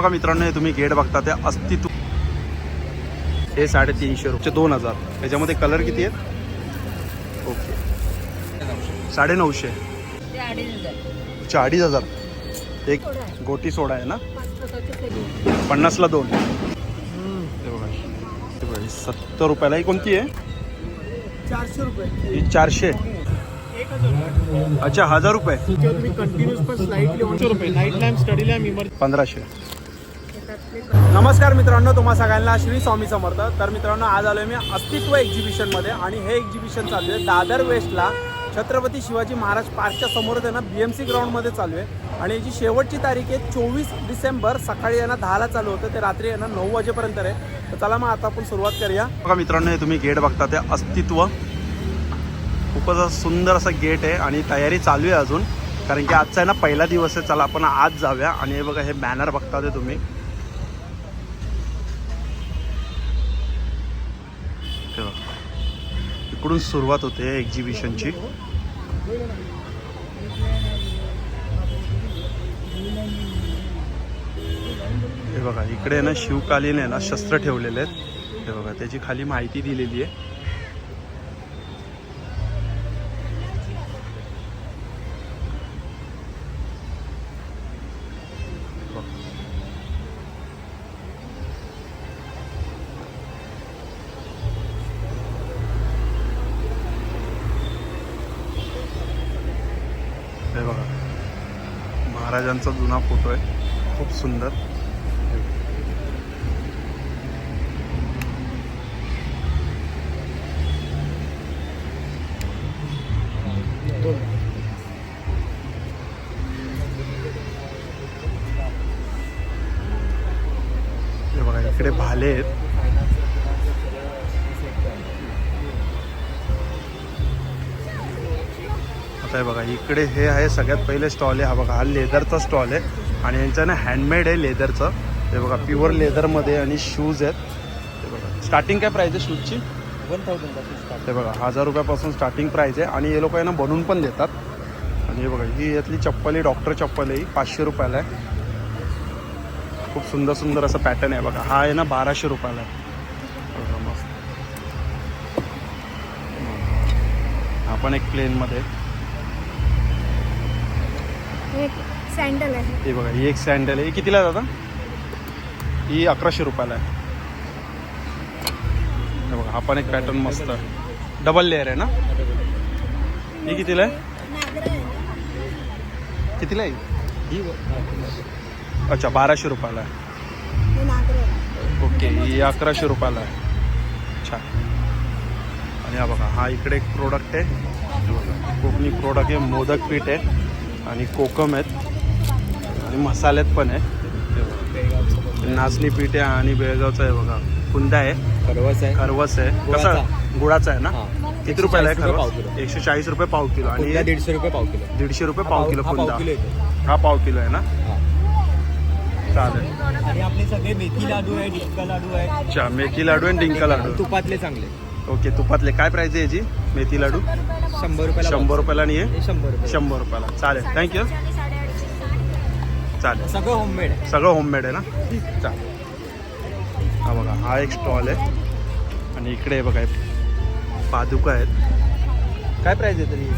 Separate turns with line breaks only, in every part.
बघा मित्रांनो हे तुम्ही गेट बघता ते अस्तित्व हे साडेतीनशे रुपये दोन हजार. त्याच्यामध्ये कलर किती आहेत? ओके. साडे नऊशे
अडीच हजार
अच्छा अडीच हजार. एक गोटी सोडा आहे ना? पन्नासला दोन. सत्तर रुपयाला ही कोणती आहे?
चारशे रुपये.
ही चारशे. अच्छा हजार रुपये. पंधराशे.
नमस्कार मित्रांनो तुम्हा सगळ्यांना श्री स्वामी समर्थ. तर मित्रांनो आज आलोय मी अस्तित्व एक्झिबिशनमध्ये आणि हे एक्झिबिशन चालू आहे. दादर वेस्टला छत्रपती शिवाजी महाराज पार्कच्या समोर त्यांना बी एम सी ग्राउंडमध्ये चालू आहे. आणि याची शेवटची तारीख आहे चोवीस डिसेंबर. सकाळी यांना दहाला चालू होतं. ते रात्री यांना नऊ वाजेपर्यंत आहे. तर चला मग आता आपण सुरुवात करूया.
बघा मित्रांनो हे तुम्ही गेट बघता ते अस्तित्व. खूपच सुंदर असं गेट आहे आणि तयारी चालू आहे अजून. कारण की आजचा आहे ना पहिला दिवस आहे. चला आपण आज जाऊया. आणि हे बघा हे बॅनर बघता ते तुम्ही. इकडून सुरुवात होते एक्झिबिशनची हे बघा इकडे ना शिवकालीन आहे ना शस्त्र ठेवलेले आहेत. हे बघा त्याची खाली माहिती दिलेली आहे. महाराजांचा जुना फोटो आहे. खूप सुंदर. हे बघा इकडे भाले आहेत. इकडे हे आहे सगळ्यात पहिले स्टॉल आहे. हा बघा हा लेदरचा स्टॉल आहे. आणि यांचं ना हँडमेड आहे लेदरचं हे बघा प्युअर लेदरमध्ये आणि शूज आहेत. बघा स्टार्टिंग काय प्राईज आहे शूजची
वन थाउजंडपासून
ते बघा हजार रुपयापासून स्टार्टिंग प्राईज आहे. आणि हे लोक यांना बनवून पण देतात. आणि हे बघा ही यातली चप्पल आहे डॉक्टर चप्पल आहे ही पाचशे रुपयाला आहे. खूप सुंदर सुंदर असं पॅटर्न आहे बघा. हा आहे ना बाराशे रुपयाला आहे. आपण मस्त. हा पण एक प्लेनमध्ये
एक सँडल आहे.
हे बघा ही एक सँडल आहे. ही कितीला आहे दादा? ही अकराशे रुपयाला आहे. हे बघा हा पण एक पॅटर्न मस्त आहे. डबल लेअर आहे ना? ही कितीला आहे? कितीला आहे? ही अच्छा बाराशे रुपयाला आहे.
हे
ओके ही अकराशे रुपयाला आहे. छान. आणि हा बघा हा इकडे एक प्रोडक्ट आहे. हे कोकणी प्रोडक्ट आहे मोदक पीठ आहे. आणि कोकम आहेत. आणि मसाल्यात पण आहे. नाचणी पीठ आहे आणि बेळगावचं आहे बघा. कुंदा आहे.
खरवस आहे.
खरवस आहे. कसा? गुळाचा. आहे ना. किती रुपयाला आहे
140 रुपये पाव
खरवस. एकशे चाळीस रुपये पाव किलो.
आणि दीडशे रुपये पाव किलो.
दीडशे रुपये पाव किलो
हा
कुंदा
पाव किलो येतो.
हा पाव किलो आहे ना. चालेल.
आणि आपले सगळे मेथी लाडू आहे डिक्का लाडू आहे
अच्छा मेथी लाडू आणि डिंका लाडू.
तुपातले चांगले.
ओके तुपातले काय प्राइस आहे याची? मेथी लाडू?
शंभर रुपयाला
शंभर रुपयाला आणि हे?
शंभर रुपये
शंभर रुपयाला. चालेल. थँक्यू चालेल.
सगळं होममेड आहे.
सगळं होममेड आहे ना? चालेल. हा बघा हा एक स्टॉल आहे. आणि इकडे हे बघा पादुका आहेत. काय प्राईस आहे तरी?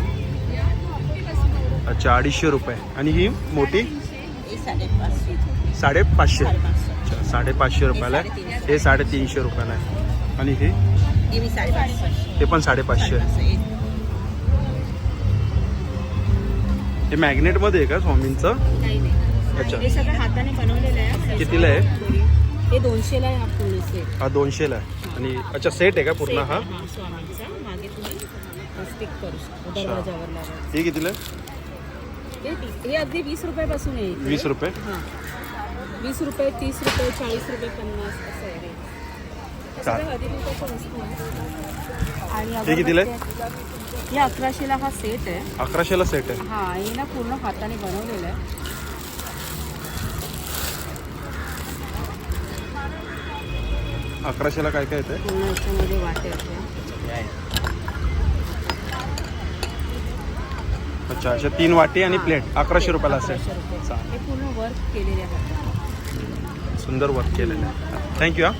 अच्छा अडीचशे रुपये. आणि ही मोठी? साडेपाचशे. अच्छा साडेपाचशे रुपयाला आहे. हे साडेतीनशे रुपयाला आहे. आणि हे? हे पण साडेपाचशे. आहे हे मॅग्नेटमध्ये आहे का स्वामींचं?
नाही.
अच्छा.
हे सगळं हाताने बनवलेलं आहे.
कितीला आहे?
हे दोनशेला आहे हा पूर्ण सेट
हा दोनशेला आहे. आणि अच्छा सेट आहे का पूर्ण हा?
हा स्वामींचा. मागे तुम्ही स्टिक करू शकता. दरवाजावर लावायचं
हे कितीला आहे?
हे ती- हे अगदी वीस रुपयापासून आहे इथे.
वीस रुपये?
हां. वीस रुपये तीस रुपये चाळीस रुपये पन्नास असं आहे. rate. हे आहे.
हे कितीला
हे अकराशेला हा सेट आहे.
अकराशेला सेट आहे.
हा हे ना पूर्ण हाताने बनवलेलं आहे.
अकराशेला काय काय येते
पूर्ण याच्यामध्ये वाटे अशा
अच्छा अच्छा तीन वाटी आणि प्लेट अकराशे रुपयाला असेल
हे पूर्ण वर्क केलेले आहे.
सुंदर वर्क केलेलं आहे. थँक्यू हा.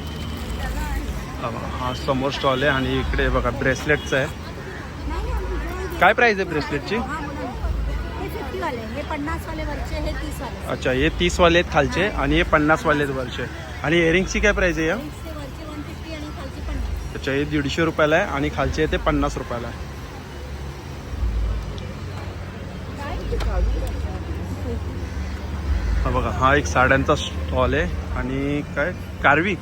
हा समोर स्टॉल आहे आणि इकडे बघा ब्रेसलेटचं आहे. काय प्राईस आहे ब्रेसलेटची अच्छा हे तीसवाले आहेत खालचे आणि हे पन्नासवाले आहेत वरचे. आणि इयरिंगची काय प्राईस आहे या? अच्छा हे दीडशे रुपयाला आहे आणि खालचे आहे ते पन्नास रुपयाला आहे. हा बघा हा एक साड्यांचा स्टॉल आहे आणि काय? कारवी.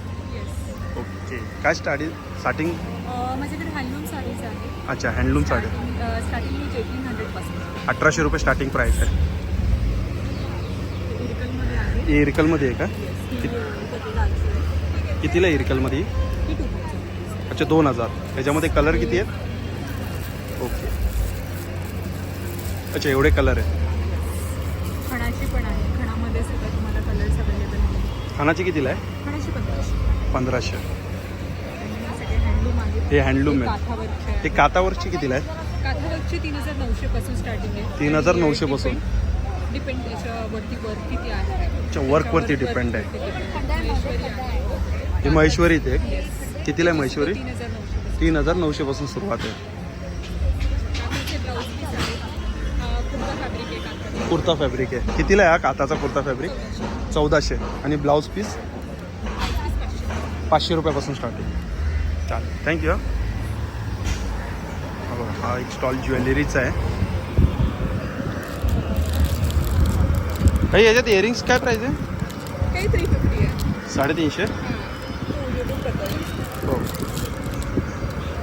काय स्टार्टिंग स्टार्टिंग
माझ्याकडे हँडलूम साडीज आहे.
अच्छा हँडलूम साडी.
स्टार्टिंग एटीन
अठराशे रुपये स्टार्टिंग प्राईस आहे.
इरिकलमध्ये आहे.
हे इरिकलमध्ये आहे का? कितीला आहे इरिकलमध्ये?
ही टू
अच्छा दोन हजार. त्याच्यामध्ये कलर किती आहेत? ओके. अच्छा एवढे कलर आहे
खणाची पण आहे. खणामध्ये सुद्धा तुम्हाला कलर्स अवेलेबल आहे
खानाची कितीला आहे?
खणाची पंधराशे.
पंधराशे
आणि सगळे हँडलूम आहे
हे हँडलूम आहे
आहे.
कातावरची कितीला आहे
काठावरचे तीन हजार नऊशे पासून स्टार्टिंग आहे.
3,900 पासून?
डिपेंड त्याच्यावरती वर्क किती आहे?
अच्छा, work वरती आहे.
महेश्वरी आहे.
हे महेश्वरी ते. कितीला आहे महेश्वरी?
तीन हजार नऊशे
तीन हजार नऊशे पासून सुरुवात आहे.
कुर्ता फॅब्रिक आहे
कितीला आहे हा काताचा कुर्ता फॅब्रिक चौदाशे. आणि ब्लाऊज पीस पाचशे रुपयापासून स्टार्टिंग चालेल थँक्यू हा. एक स्टॉल ज्वेलरीचा आहे. काही याच्यात इयरिंग्स काय प्राईस आहे?
काही थ्री फिफ्टी आहे.
साडेतीनशे?
युट्यूब करतो
हो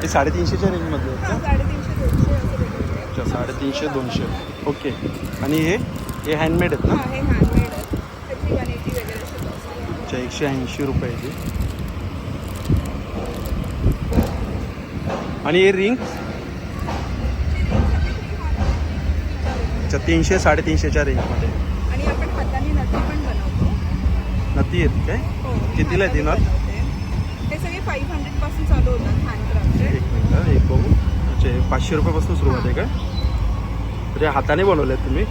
हे. साडेतीनशेच्या रेंजमध्ये आहेत का?
साडेतीनशे दोनशे असं वेगवेगळे
अच्छा साडेतीनशे दोनशे. ओके आणि हे? हे हँडमेड आहेत ना?
हा हे हँडमेड आहे त्याची वन एटी वगैरे असे cost आहे.
अच्छा एकशे ऐंशी रुपयाची आणि हे रिंग? अच्छा तीनशे साडेतीनशेच्या रेंजमध्ये.
आणि आपण हाताने नथी पण बनवतो.
नती आहेत काय?
हो.
कितीला आहे ती नथ?
हे सगळे फाईव्ह हंड्रेडपासून चालू होतात हँडक्राफ्टचे
एक मिनटं एक बघू. अच्छा हे पाचशे रुपयापासून सुरुवात आहे काय म्हणजे हाताने बनवले आहेत तुम्ही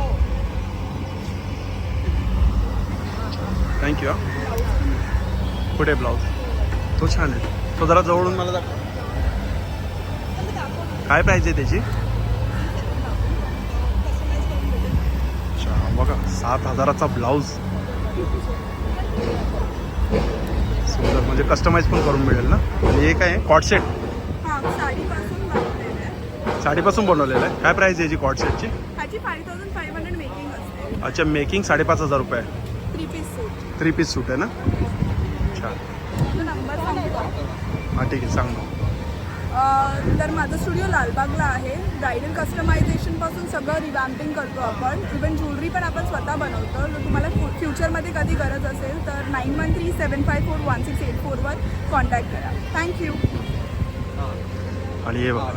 थँक्यू कुठे ब्लाऊज तो छान आहे. तो जरा जवळून मला दाखव. काय प्राईज आहे त्याची? अच्छा बघा सात हजाराचा ब्लाऊज सुंदर म्हणजे कस्टमाइज पण करून मिळेल ना? आणि हे काय कॉट सेट
साडीपासून बनवलेलं आहे.
काय प्राईस आहे याची कॉट सेटची अच्छा मेकिंग साडेपाच हजार रुपये
थ्री पीस सूट
आहे ना? अच्छा. हां ठीक आहे सांग
तर माझं स्टुडिओ लालबागला आहे. ब्रायडल कस्टमायझेशनपासून सगळं रिवॅम्पिंग करतो आपण. इवन ज्वेलरी पण आपण स्वतः बनवतो. जर तुम्हाला फ्यु फ्युचरमध्ये कधी गरज असेल तर nine one three seven five four one six eight फोरवर contact करा. थँक्यू
आणि हे बघा.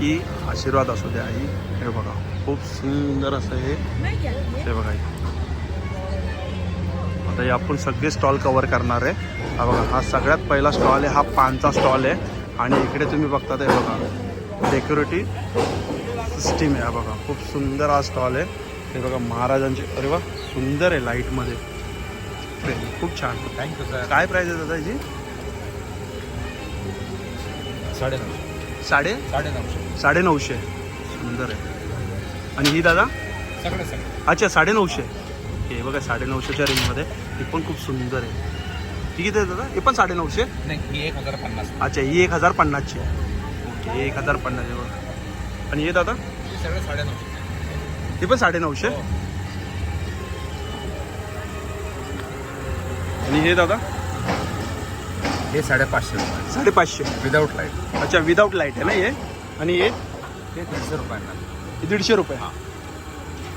ही. आशीर्वाद असू द्या आई. हे बघा खूप सुंदर असं हे. हे बघा. आता हे आपण सगळे स्टॉल कवर करणार आहे. हा बघा हा सगळ्यात पहिला स्टॉल आहे हा पानचा स्टॉल आहे. आणि इकडे तुम्ही बघता ते बघा डेकोरेटिव्ह सिस्टीम आहे हा बघा. खूप सुंदर हा स्टॉल आहे. हे बघा महाराजांचे अरे वा सुंदर आहे लाईटमध्ये खूप छान.
थँक्यू सर
काय प्राईज आहे दादा याची
साडे?
साडे
साडे नऊशे
साडे नऊशे सुंदर आहे. आणि ही दादा?
सगळे
अच्छा साडे नऊशे हे बघा साडे नऊशेच्या रेंजमध्ये ही पण खूप सुंदर आहे. ती किती आहे दादा? हे पण साडे नऊशे
नाही ही एक हजार पन्नास.
अच्छा ही एक हजार पन्नासची ओके एक हजार पन्नास बघा. आणि हे दादा?
हे सगळे साडे नऊशे
हे पण साडे नऊशे
हो.
आणि हे दादा?
हे साडेपाचशे रुपये.
साडेपाचशे.
विदाऊट लाइट
अच्छा विदाऊट लाइट आहे ना हे? आणि हे?
हे दीडशे रुपयांना.
हे दीडशे रुपये.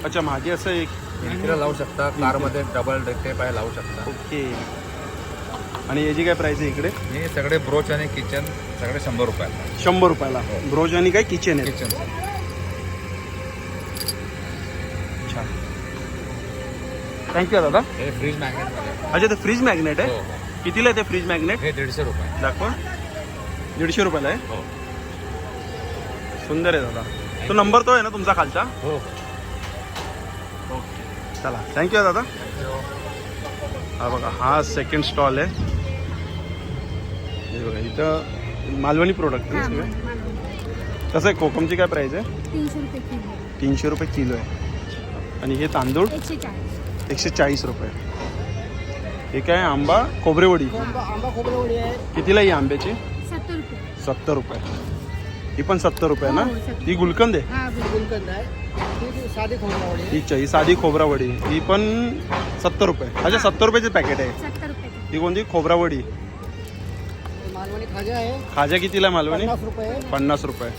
अच्छा मागे असं एक
भिंतीला लावू शकता कारमध्ये डबल टेप आहे लावू शकता.
ओके. आणि याची काय प्राईस आहे इकडे?
हे सगळे ब्रोच आणि किचन सगळे शंभर रुपयाला.
शंभर रुपयाला. ब्रोज आणि काय किचन आहे
किचन
अच्छा थँक्यू दादा.
हे फ्रीज मॅग्नेट
अच्छा ते फ्रीज मॅग्नेट
हो
आहे?
हो
कितीला आहे ते फ्रीज मॅग्नेट
हे दीडशे रुपये.
दाखवा. दीडशे रुपयाला आहे?
हो.
सुंदर आहे दादा. तो नंबर तो आहे ना तुमचा खालचा?
हो.
चला. थँक्यू दादा. हा बघा हा सेकंड स्टॉल आहे. हे बघा इथं मालवणी प्रोडक्ट आहे सगळे? कसं आहे कोकमची काय प्राईस आहे?
तीनशे रुपये किलो
तीनशे रुपये किलो आहे. आणि हे तांदूळ?
एकशे चाळीस
एकशे चाळीस रुपये. हे काय आंबा? खोबरेवडी
आंबा खोबरेवडी आहे.
कितीला आहे ही आंब्याची?
सत्तर रुपये.
सत्तर रुपये. ही पण सत्तर रुपये ना?
हो, 70.
ही गुलकंद आहे?
हा
गुलकंद आहे. साधी खोबरेवडी
ही ही साधी खोबरावडी ही पण सत्तर रुपये. अच्छा सत्तर रुपयाचे पॅकेट आहे. ही कोणती? खोबरावडी
मालवणी खाजा आहे.
खाज्या कितीला मालवणी?
पन्नास रुपये
पन्नास रुपये.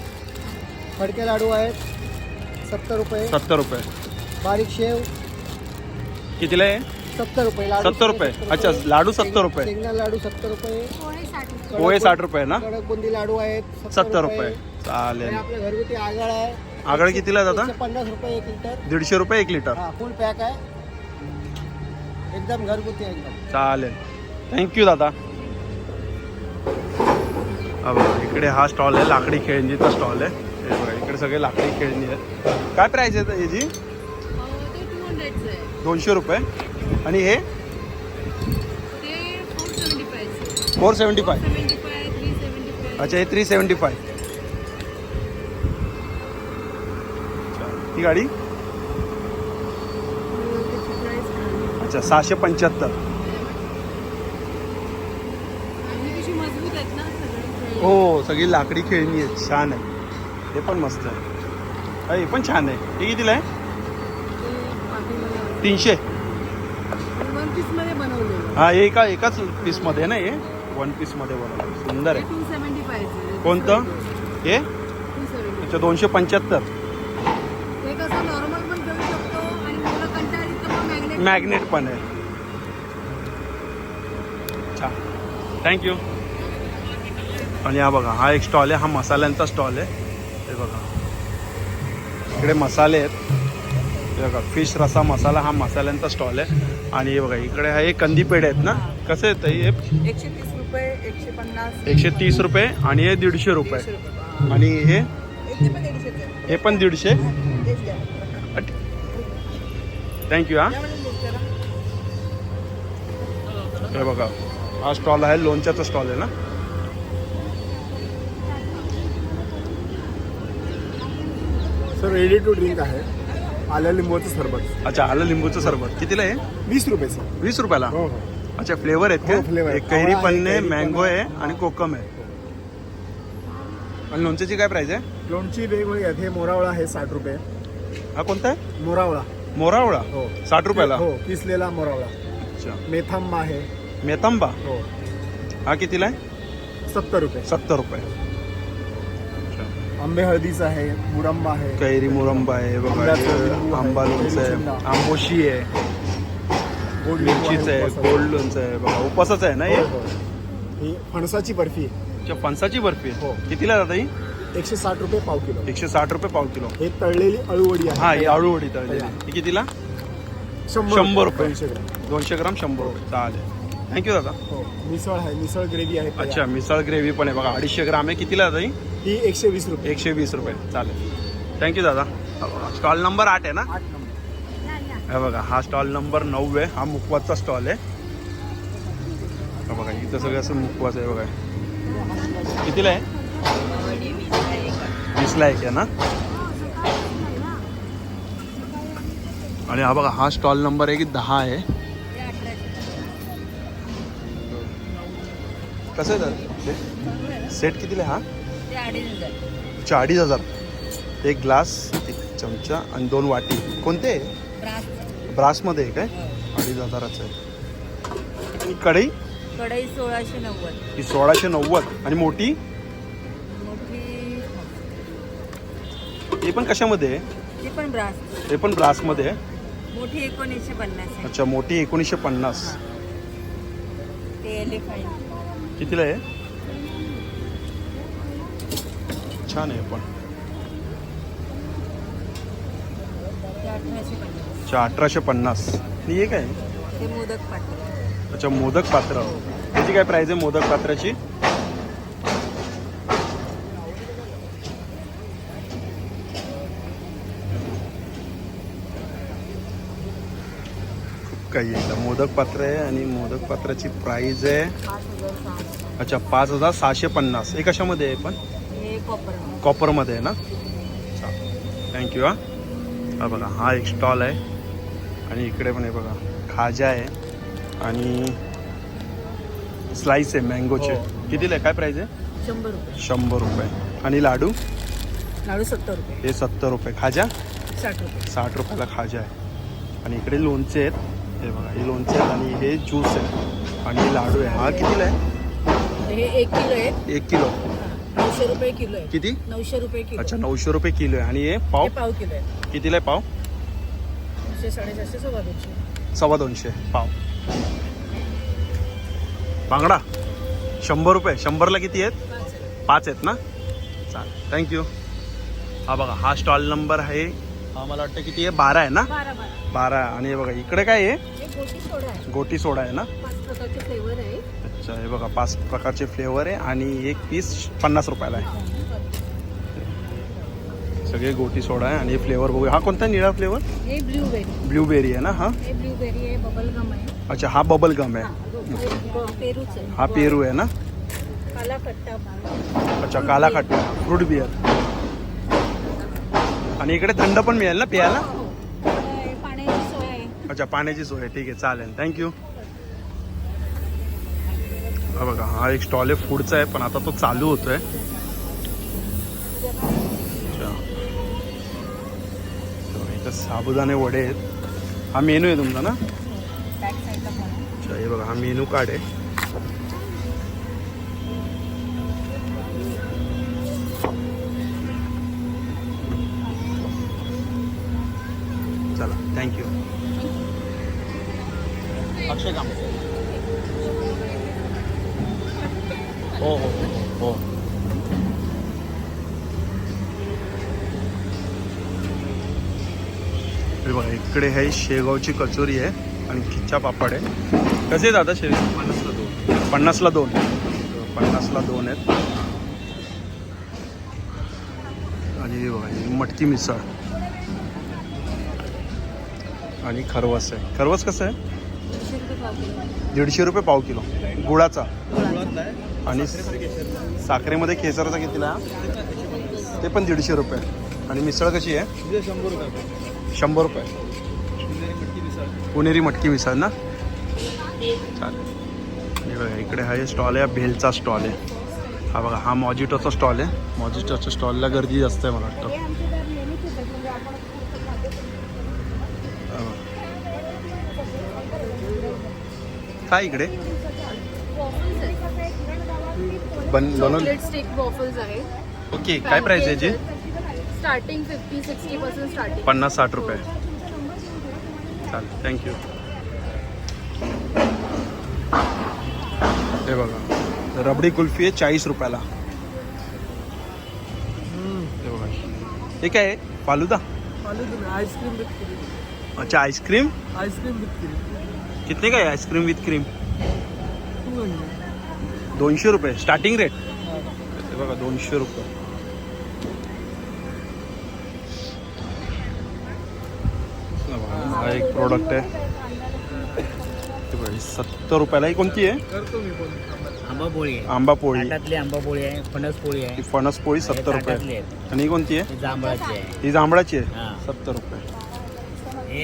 फडके लाडू आहेत. सत्तर रुपये.
सत्तर रुपये.
बारीक शेव.
कितीला आहे?
सत्तर रुपये.
सत्तर रुपये. अच्छा लाडू सत्तर रुपये.
लाडू सत्तर रुपये.
पोहे साठ रुपये.
ना?
बुंदी लाडू आहेत
सत्तर रुपये. चालेल.
आपल्या घरगुती आगळ आहे.
आगळ कितीला
एकशे पन्नास रुपये एक लिटर.
दीडशे रुपये एक लिटर.
हा फुल पॅक आहे. एकदम घरगुती आहे एकदम.
चालेल. थँक्यू दादा. हा बघा इकडे हा स्टॉल आहे लाकडी खेळणीचा स्टॉल आहे. हे बघा इकडे सगळे लाकडी खेळणी आहे काय प्राईस आहे याची?
ते टू हंड्रेडचं आहे.
दोनशे रुपये. आणि हे?
ते four seventy फायचं
four seventy five
seventy five three seventy five
अच्छा हे थ्री सेवन्टी फाय ही गाडी? अच्छा सहाशे पंच्याहत्तर. हो सगळी लाकडी खेळणी आहे छान आहे. हे पण मस्त आहे. हा, पण छान आहे. हे कितीला आहे? तीनशे. हा एका एकाच पीसमध्ये ना हे? वन पीसमध्ये बनवलं सुंदर आहे. कोणतं? हे? अच्छा दोनशे पंच्याहत्तर.
मॅग्नेट
पण आहे. छान थँक्यू आणि हा बघा हा एक स्टॉल आहे हा मसाल्यांचा स्टॉल आहे. हे बघा. इकडे मसाले आहेत. हे बघा फिश रसा मसाला हा मसाल्यांचा स्टॉल आहे. आणि हे बघा इकडे हा हे कंदी पेढे आहेत ना? कसे आहेत हे?
एकशे तीस रुपये एकशे पन्नास.
एकशे तीस रुपये आणि हे दीडशे रुपये. आणि हे? हे पण दीडशे? थँक्यू हा. हे बघा हा स्टॉल आहे लोणच्याचा स्टॉल आहे ना?
सर रेडी टू ड्रिंक आहे. आल्या लिंबूचं सरबत.
अच्छा आलं लिंबूचं सरबत. कितीला आहे?
वीस रुपयेचं
वीस रुपयाला?
हो हो.
अच्छा फ्लेवर आहेत
हो, flavor
का
आहे.
एक कैरी
आवळा आहे,
पन्ने
कैरी
मँगो आहे. आणि कोकम आहे. आणि लोणच्याची काय प्राइस आहे?
लोणची वेगवेगळी आहेत. हे मोरावळा आहे साठ रुपये.
हा कोणता आहे?
मोरावळा.
मोरावळा?
हो.
साठ रुपयाला?
हो पिसलेला मोरावळा.
अच्छा.
मेथांबा आहे.
मेथंबा
हो.
हा कितीला आहे?
सत्तर रुपये.
सत्तर रुपये.
आंबे हळदीचा आहे मुरंबा आहे.
कैरी मुरंबा आहे बघा
आंब्याचं लिंबू आहे,
आंबा लोणचं आहे आंबोशी आहे.
गोड लिंबू
मिरचीचं आहे
उपासाचं.
गोल्ड लोणचं आहे बघा. उपासाचं आहे ना हे?
हो, हो. ही फणसाची बर्फी
अच्छा, फणसाची बर्फी आहे.
हो.
कितीला जाता ही?
एकशे साठ रुपये पाव किलो.
एकशे साठ रुपये पाव किलो.
हे तळलेली अळूवडी आहे.
हा ही आळूवडी तळलेली. ही कितीला? शंभर रुपये.
दोनशे ग्रॅम.
दोनशे ग्राम शंभर रुपये. चालेल. थँक्यू दादा.
हो मिसळ आहे मिसळ ग्रेव्ही आहे.
अच्छा मिसळ ग्रेव्ही पण आहे बघा. अडीचशे ग्राम आहे. कितीला जाता
ही एकशे वीस रुपये.
एकशे वीस रुपये. चालेल. थँक्यू दादा. स्टॉल नंबर आठ आहे ना?
आठ
हे बघा हा स्टॉल नंबर नऊ आहे. हा मुकवासचा स्टॉल आहे. हा बघा इथं सगळं असं मुकवास आहे बघा. कितीला आहे? वीसला एक आहे ना? आणि हा बघा हा स्टॉल नंबर आहे की दहा आहे. कसं आहे सेट कितीला हा? अच्छा अडीच हजार. एक ग्लास एक चमचा आणि दोन वाटी. कोणते? ब्रासमध्ये आहे काय? अडीच हजाराचं आहे. कढई?
कढई सोळाशे नव्वद.
ही सोळाशे नव्वद. आणि मोठी? ही पण कशामध्ये आहे?
ती पण ब्रास.
हे पण ब्रासमध्ये आहे.
मोठी एकोणीसशे पन्नास
अच्छा मोठी एकोणीसशे पन्नास. कितीला आहे? छान आहे पण. अच्छा अठराशे पन्नास. आणि हे काय
ते मोदक पात्र.
अच्छा मोदक पात्र. त्याची काय प्राईस आहे मोदक पात्राची? काही इथं. मोदक पात्र आहे आणि मोदक पात्राची प्राइस आहे अच्छा पाच हजार सहाशे पन्नास. हे कशामध्ये आहे पण?
हे कॉपर
कॉपरमध्ये आहे ना? थँक्यू हा. हा बघा हा एक स्टॉल आहे. आणि इकडे पण आहे बघा खाजा आहे. आणि स्लाइस आहे मँगोचे कितीला आहे? काय प्राईस आहे?
शंभर रुपये.
शंभर रुपये. आणि लाडू?
लाडू सत्तर रुपये.
हे सत्तर रुपये. खाजा?
साठ रुपये.
साठ रुपयाला खाजा आहे. आणि इकडे लोणचे आहेत. हे बघा हे लोणचे आणि हे ज्यूस आहे. आणि हे लाडू आहे. हा कितीला आहे?
हे एक किलो आहे.
एक किलो.
नऊशे रुपये किलो आहे.
किती?
नऊशे रुपये किलो.
अच्छा नऊशे रुपये किलो आहे. आणि हे पाव
हे पाव? किलो आहे.
कितीला आहे पाव?
नऊशे साडेसातशे सव्वा दोनशे.
सव्वा दोनशे. पाव. बांगडा. शंभर रुपये. शंभरला किती आहेत?
पाच आहे.
पाच आहेत ना? चालेल. थँक्यू हा बघा हा स्टॉल नंबर आहे हा मला वाटतं किती आहे बारा आहे ना?
बारा बारा.
बारा आणि हे बघा इकडे काय आहे?
गोटी सोडा आहे.
गोटी सोडा आहे ना?
पाच प्रकारचे फ्लेवर आहे.
अच्छा हे बघा पाच प्रकारचे फ्लेवर आहे आणि एक पीस पन्नास रुपयाला आहे. सगळे गोटी सोडा आहे आणि फ्लेवर बघू हा कोणता निळा फ्लेवर
हे ब्लूबेरी
ब्ल्यूबेरी आहे ना हा?
हे ब्लूबेरी आहे बबल गम आहे.
अच्छा हा बबल गम आहे.
हे पेरूच आहे.
हा पेरू आहे ना?
काला खट्टा
अच्छा काला खट्टा फ्रूट बिअर आणि इकडे थंड पण मिळेल ना प्यायला?
हो. हे. पाण्याची सोय आहे.
अच्छा पाण्याची सोय. आहे ठीक आहे चालेल. थँक्यू हा बघा हा एक स्टॉल आहे फूडचा आहे पण आता तो चालू होतोय. इथं साबुदाणे वडे आहेत. हा मेनू आहे तुमचा ना?
आहे.
अच्छा हे बघा हा मेनू कार्ड आहे. चला. थँक्यू अक्षय काम. हो हो हो. हे बघा इकडे आहे शेगावची कचोरी आहे आणि खिच्चा पापड आहे. कसे आहेत दादा शेव पन्नासला दोन. पन्नासला दोन. पन्नासला दोन आहेत. आणि हे बघा ही मटकी मिसळ. आणि खरवस आहे. खरवस कसं आहे?
दीडशे रुपये पाव किलो.
गुळाचा. आणि साखरेमध्ये केसरचा कितीला? ते पण दीडशे रुपये. आणि मिसळ कशी आहे?
शंभर रुपये
शंभर रुपये. पुणेरी मटकी मिसळ. ना? चालेल. हे इकडे हा स्टॉल आहे भेलचा स्टॉल आहे. हा बघा हा मॉजिटोचा स्टॉल आहे. मॉजिटोच्या स्टॉलला गर्दी जास्त आहे मला वाटतं. काय इकडे? बन बनवलं
चॉकलेट स्टिक वॉफल्स आहे.
ओके काय प्राइस आहे याची
starting fifty sixty percent starting
पन्नास साठ रुपये. चालेल थँक्यू हे बघा रबडी कुल्फी आहे चाळीस रुपयाला. हे बघा. हे काय आहे? Falooda?
Ice cream with cream
अच्छा ice cream
ice cream with cream
कितने का आहे आईस्क्रीम विथ क्रीम? दोनशे रुपये. स्टार्टिंग रेट हे बघा दोनशे रुपये. हे बघा, हा एक प्रोडक्ट आहे. सत्तर रुपयाला ही कोणती आहे?
करतो मी पण
आंबा पोळी आहे.
आंबा पोळी
आंबा पोळी आहे फणस पोळी
ही
आहे
फणस पोळी सत्तर रुपये.
आहे.
आणि ही कोणती आहे?
जांभळाची आहे.
ही जांभळाची आहे. सत्तर रुपये.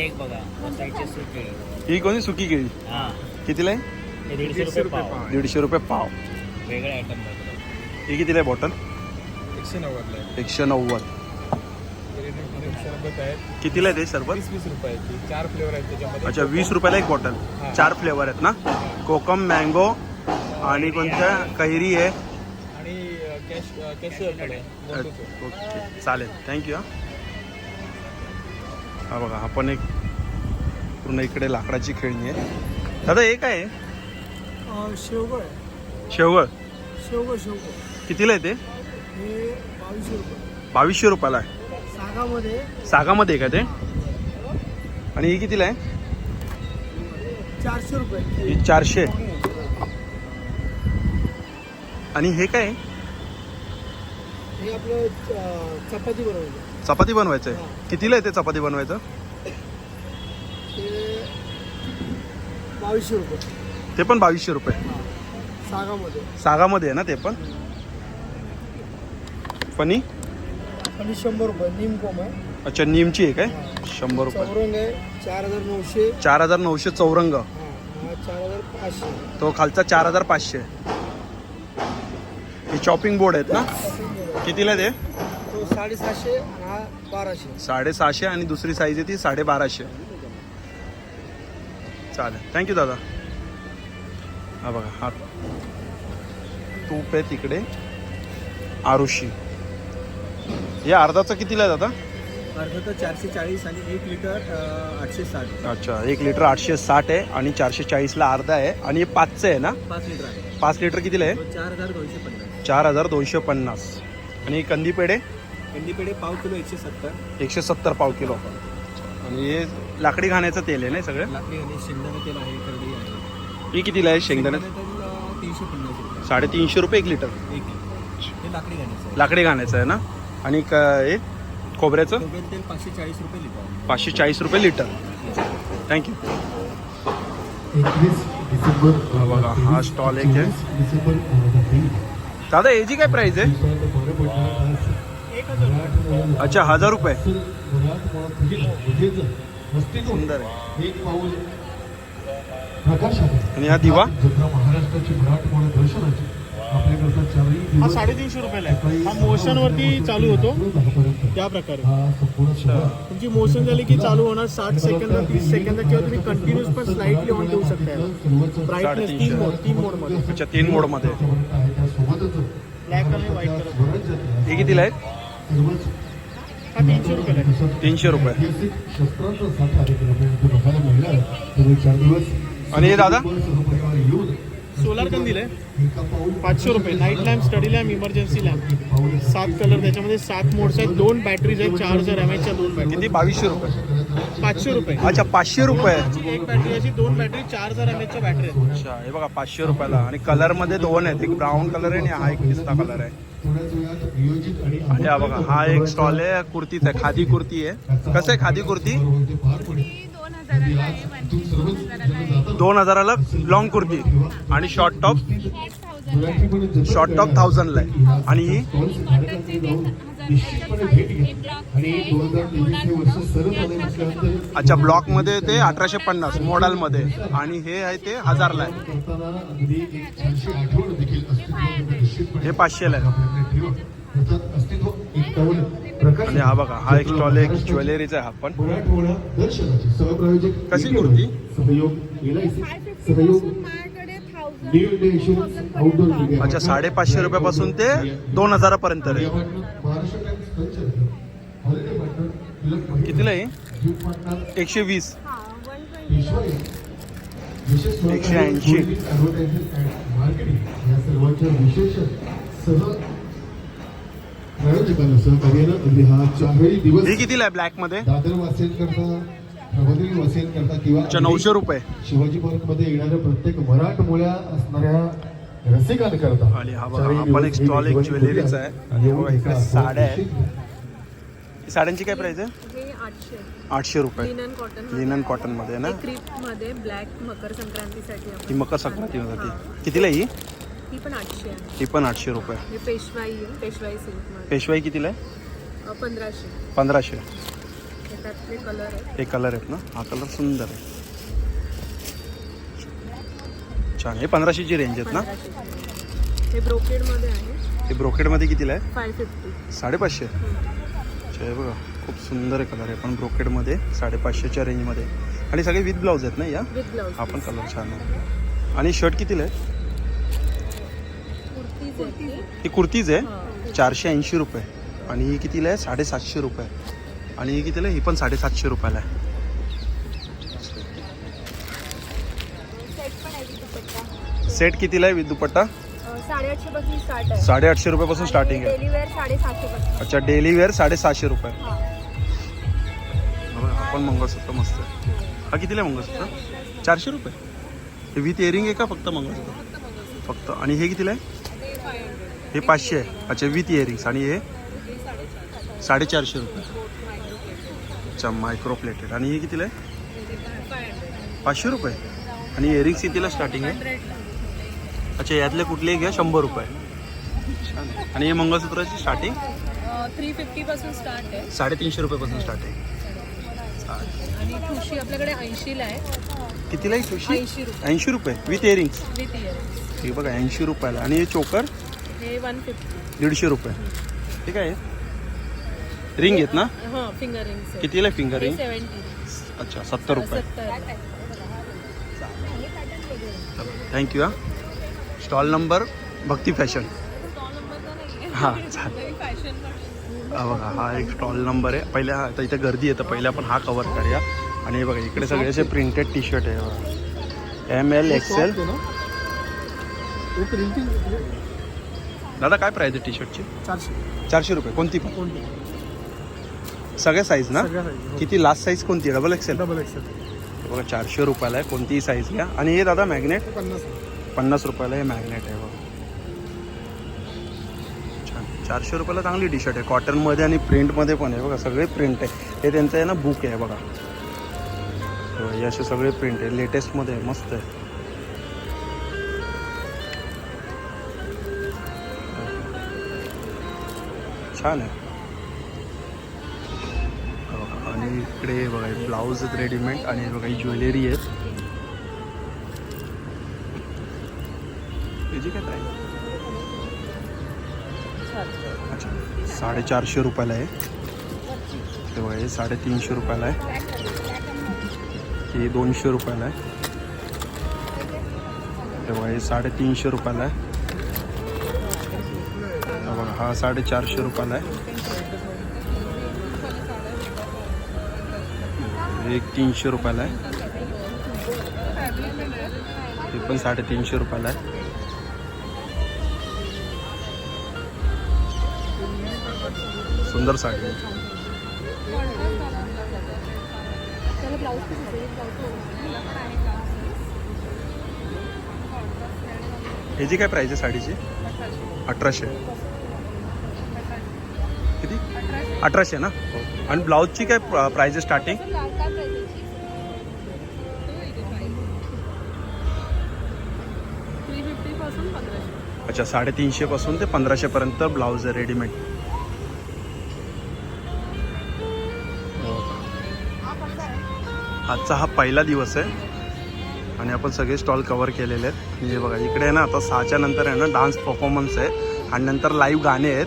एक बघा
ही कोणती सुकी केळी
हा.
कितीला आहे?
हे दीडशे रुपये पाव.
दीडशे रुपये पाव.
वेगळे आयटम
ही कितीला आहे बॉटल
एकशे नव्वदला आहे.
एकशे नव्वद.
सरबत आहे
कितीला आहे ते सरबत?
वीस वीस रुपयाची चार फ्लेवर आहेत त्याच्यामध्ये.
अच्छा वीस रुपयाला एक बॉटल चार फ्लेवर आहेत ना? कोकम मँगो आणि कोणत्या? कैरी आहे.
आणि कॅश कॅश
ओके. चालेल. थँक्यू हा. हा बघा हा पण एक पूर्ण इकडे लाकडाची खेळणी आहे. दादा हे काय आहे?
शेवगळ आहे.
शेवगळ?
शेवगळ शेवगळ.
कितीला आहे ते?
हे बावीसशे रुपये.
बावीसशे रुपयाला आहे.
सागामध्ये.
सागामध्ये आहे का ते? आणि ही कितीला आहे?
चारशे रुपये.
ही चारशे. आणि हे काय आहे?
हे आपलं चपाती बनवायचं.
चपाती बनवायचं आहे. कितीला आहे ते चपाती बनवायचं?
बावीसशे रुपये.
ते पण बावीसशे रुपये.
सागामध्ये.
सागामध्ये आहे ना ते पण?
आणि शंभर रुपये निमकोम आहे.
अच्छा नीमची आहे? काय शंभर रुपये.
चौरंग आहे चार हजार नऊशे.
चार हजार नऊशे चौरंग.
हा चार हजार पाचशे.
तो खालचा चार हजार पाचशे. हे चॉपिंग बोर्ड आहेत ना? कितीला ते?
तो साडेसहाशे आणि हा बाराशे.
साडेसहाशे आणि दुसरी साईज आहे ती साडेबाराशे. चालेल. थँक्यू दादा. हा बघा हा तूप आहे तिकडे. आरुषी. हे अर्धाचं कितीला आहे दादा?
अर्धा तर चारशे चाळीस आणि एक लिटर आठशे साठ.
अच्छा एक लिटर आठशे साठ आहे आणि चारशे चाळीसला अर्धा आहे. आणि हे पाचचं आहे ना?
पाच लिटर आहे.
पाच लिटर कितीला आहे?
चार हजार दोनशे पन्नास.
चार हजार दोनशे पन्नास. आणि कंदी पेढे
कंदीपेढे पाव किलो एकशे सत्तर.
एकशे सत्तर पाव किलो. आणि हे लाकडी घाण्याचं तेल आहे ना सगळं?
लाकडी आणि शेंगदाणा तेल आहे करडी आहे.
हे कितीला आहे शेंगदाणे?
शेंगदाणा तेल अं, तीनशे पन्नास रुपये.
साडेतीनशे रुपये एक लिटर.
एक लिटर. हे लाकडी घाण्याचं आहे.
लाकडी घाण्याचं आहे ना? आणि क हे? खोबऱ्याचं?
खोबरेल तेल पाचशे चाळीस रुपये लिटर
पाचशे चाळीस रुपये लिटर. थँक्यू
एकवीस डिसेंबर
हा बघा, हा stall एक आहे.
डिसेंबर
दादा याची काय प्राइस आहे? अच्छा हजार रुपये.
मराठमोळा विजेचं अस्तित्व
सुंदर आहे
एक पाऊल प्रकाश आहे
आणि हा दिवा?
महाराष्ट्राची मराठमोळा दर्शनाची.
हा
दिवस
साडेतीनशे रुपयाला आहे. हा मोशनवरती चालू होतो. त्या प्रकारे.
हा
तुमची मोशन झाली की चालू होणार साठ सेकंद तीस सेकंद किंवा तुम्ही कंटिन्युअस पण स्लाइटली ऑन ठेवू शकता ब्राईटनेस तीन मोड तीन मोडमध्ये
अच्छा तीन
आहे त्यासोबतच
ब्लॅक आणि व्हाईट कलर
हे कितीला आहे
तीनशे
रुपये आणि हे दादा?
सोलार कंदील आहे. पाचशे रुपये. Night lamp study lamp emergency lamp सात कलर त्याच्यामध्ये सात मोड्स आहेत. दोन बॅटरीज आहेत चार्जर एम एचच्या दोन बॅटरी
किती? बावीसशे रुपये.
पाचशे रुपये.
अच्छा पाचशे रुपये.
एक बॅटरी अशी दोन बॅटरी चार हजार एम एचच्या बॅटरी आहेत.
अच्छा हे बघा पाचशे रुपयाला. आणि कलरमध्ये दोन आहेत. एक ब्राऊन कलर आहे आणि हा एक पिस्ता कलर आहे.
आणि
आणि हा बघा हा एक स्टॉल आहे कुर्तीचा आहे खादी कुर्ती आहे. कसं आहे खादी कुर्ती?
जातात.
दोन हजाराला लॉंग कुर्ती आणि शॉर्ट टॉप शॉर्ट टॉप. थाउजंडला आहे आणि
स्टॉल्स धारकांकडे जाऊन निश्चितपणे भेट घ्या आणि दोन हजार तेवीस हे वर्ष सरस आले म्हटल्यानंतर
अच्छा ब्लॉकमध्ये ते अठराशे पन्नास मॉडलमध्ये आणि हे आहे ते हजारला आहे.
करताना अगदी एक छानशी आठवण देखील अस्तित्वामध्ये निश्चितपणे
हे पाचशेला आहे.
आपल्याकडे ठेवा त्याच्यात अस्तित्व एक पाऊल प्रकाश
आणि हा बघा हा एक स्टॉल आहे ज्वेलरीचा आहे हा पण.
मराठवाडा दर्शनाचे सहप्रायोजक
कशी कुर्ती?
सहयोग एलआयसी सहयोग
अच्छा साडेपाचशे रुपयापासून ते दोन हजारापर्यंत कितीला आहे? एकशे वीस. एकशे ऐंशी.
हा
कितीला आहे ब्लॅकमध्ये
दादर प्रबोधिनी वासियांकरता किंवा
अच्छा नऊशे रुपये.
शिवाजी पार्कमध्ये येणाऱ्या प्रत्येक मराठमोळ्या असणाऱ्या रसिकांकरता.
एक एक ज्वेलरीचा. आहे. आणि इकडे साड्या साड्यांची काय प्राइस आहे?
हे आठशे.
रुपये.
लिनन कॉटन
लिनन कॉटनमध्ये आहे ना?
मध्ये ब्लॅक मकर संक्रांतीसाठी
ही मकर संक्रांतीसाठी कितीला ही?
ही पण आठशे आहे.
ही पण आठशे रुपये.
हे पेशवाई आहे पेशवाई
पेशवाई कितीला आहे?
पंधराशे.
पंधराशे.
हे त्यातले कलर
हे कलर आहेत ना? हा कलर सुंदर आहे. छान. हे पंधराशेची रेंज आहेत ना?
हे ब्रोकेडमध्ये आहे.
हे ब्रोकेडमध्ये कितीला आहे?
फाय फिफ्टी
साडेपाचशे. अच्छा हे बघा. खूप सुंदर आहे कलर आहे पण ब्रोकेडमध्ये साडेपाचशेच्या रेंजमध्ये आणि सगळे विथ ब्लाऊज आहेत ना या?
विथ ब्लाउज
हा पण कलर छान आहे. आणि शर्ट कितीला आहे? ही कुर्तीज आहे. चारशे ऐंशी रुपये. आणि ही कितीला आहे? साडेसातशे रुपये. आणि ही कितीला ही पण साडेसातशे रुपयाला आहे. सेट कितीला आहे विथ दुपट्टा?
साडेआठशे
रुपयापासून स्टार्टिंग आहे. अच्छा डेली वेअर साडेसहाशे रुपये.
हा.
बघा, हा पण मंगळसूत्र मस्त आहे. हा कितीला आहे मंगळसूत्र? चारशे रुपये. हे विथ इयरिंग आहे का फक्त मंगळसूत्र? फक्त. आणि हे कितीला आहे? हे पाचशे आहे. अच्छा विथ इयरिंग्स आणि हे? साडेचारशे रुपये. अच्छा मायक्रो प्लेटेड आणि हे कितीला आहे? पाचशे रुपये. आणि एरिक्स कितीला स्टार्टिंग आहे? अच्छा यातले कुठलेही घ्या शंभर रुपये. छान. आणि हे मंगळसूत्राची स्टार्टिंग
थ्री फिफ्टी पासून स्टार्ट आहे.
साडेतीनशे रुपयापासून स्टार्ट आहे.
आणि ठुशी आपल्याकडे ऐंशीला आहे.
कितीला आहे सुशी
80 रुपये.
ऐंशी रुपये. विथ इयरिंग्स
विथ इयर
हे बघा ऐंशी रुपयाला. आणि हे चोकर?
हे वन फिफ्टी
दीडशे रुपये. ठीक आहे. रिंग आहेत ना?
हां फिंगर रिंग्स
कितीला फिंगर रिंग
सेवन्टी
अच्छा सत्तर रुपये.
सत्तर.
थँक्यू हा. स्टॉल नंबर भक्ती फॅशन हां चालेल हा बघा हा एक स्टॉल नंबर आहे. पहिले हा आता इथे गर्दी आहे तर पहिले आपण हा कवर करूया. आणि हे बघा इकडे सगळे असे प्रिंटेड टी शर्ट आहे बघा. एम एल एक्सेल
प्रिंटिंग
दादा काय प्राईज आहे टी शर्टची
चारशे.
चारशे रुपये कोणती पण?
कोणती
सगळ्या साईज ना?
सगळ्या size, हो.
किती लास्ट साईज कोणती? डबल एक्सेल
डबल एक्सेल
बघा चारशे रुपयाला आहे कोणतीही साईज घ्या. आणि हे दादा मॅग्नेट
पन्नास
पन्नास रुपयाला हे मॅग्नेट आहे बघा. छान. चारशे रुपयाला चांगली टी शर्ट आहे कॉटनमध्ये आणि प्रिंटमध्ये पण आहे. बघा सगळे प्रिंट आहे. हे त्यांचं आहे ना बुक आहे बघा. हे हे असे सगळे प्रिंट आहे. लेटेस्टमध्ये आहे मस्त आहे. छान आहे. इकडे आहेत रेडीमेड ज्वेलरी आहेत. याची काय प्राईस अच्छा साडेचारशे रुपयाला आहे. ते बघा, हे साडेतीनशे रुपयाला आहे. हे बघा, हे साडेतीनशे रुपयाला आहे. हा बघा, हा साडेचारशे रुपयाला आहे. हे एक तीनशे रुपयाला आहे. हे पण साडेतीनशे रुपयाला आहे. सुंदर साडी ह्याची काय प्राईस आहे साडीची? अठराशे. अठराशे ना? आणि ब्लाऊजची काय प्राईस आहे स्टार्टिंग अच्छा साडेतीनशे पासून ते पंधराशे पर्यंत ब्लाऊज आहे रेडीमेड आजचा हा पहिला दिवस आहे. आणि आपण सगळे स्टॉल कवर केलेले आहेत. म्हणजे बघा इकडे आहे ना आता सहाच्या नंतर आहे ना डान्स परफॉर्मन्स आहे. आणि नंतर लाईव्ह गाणे आहेत.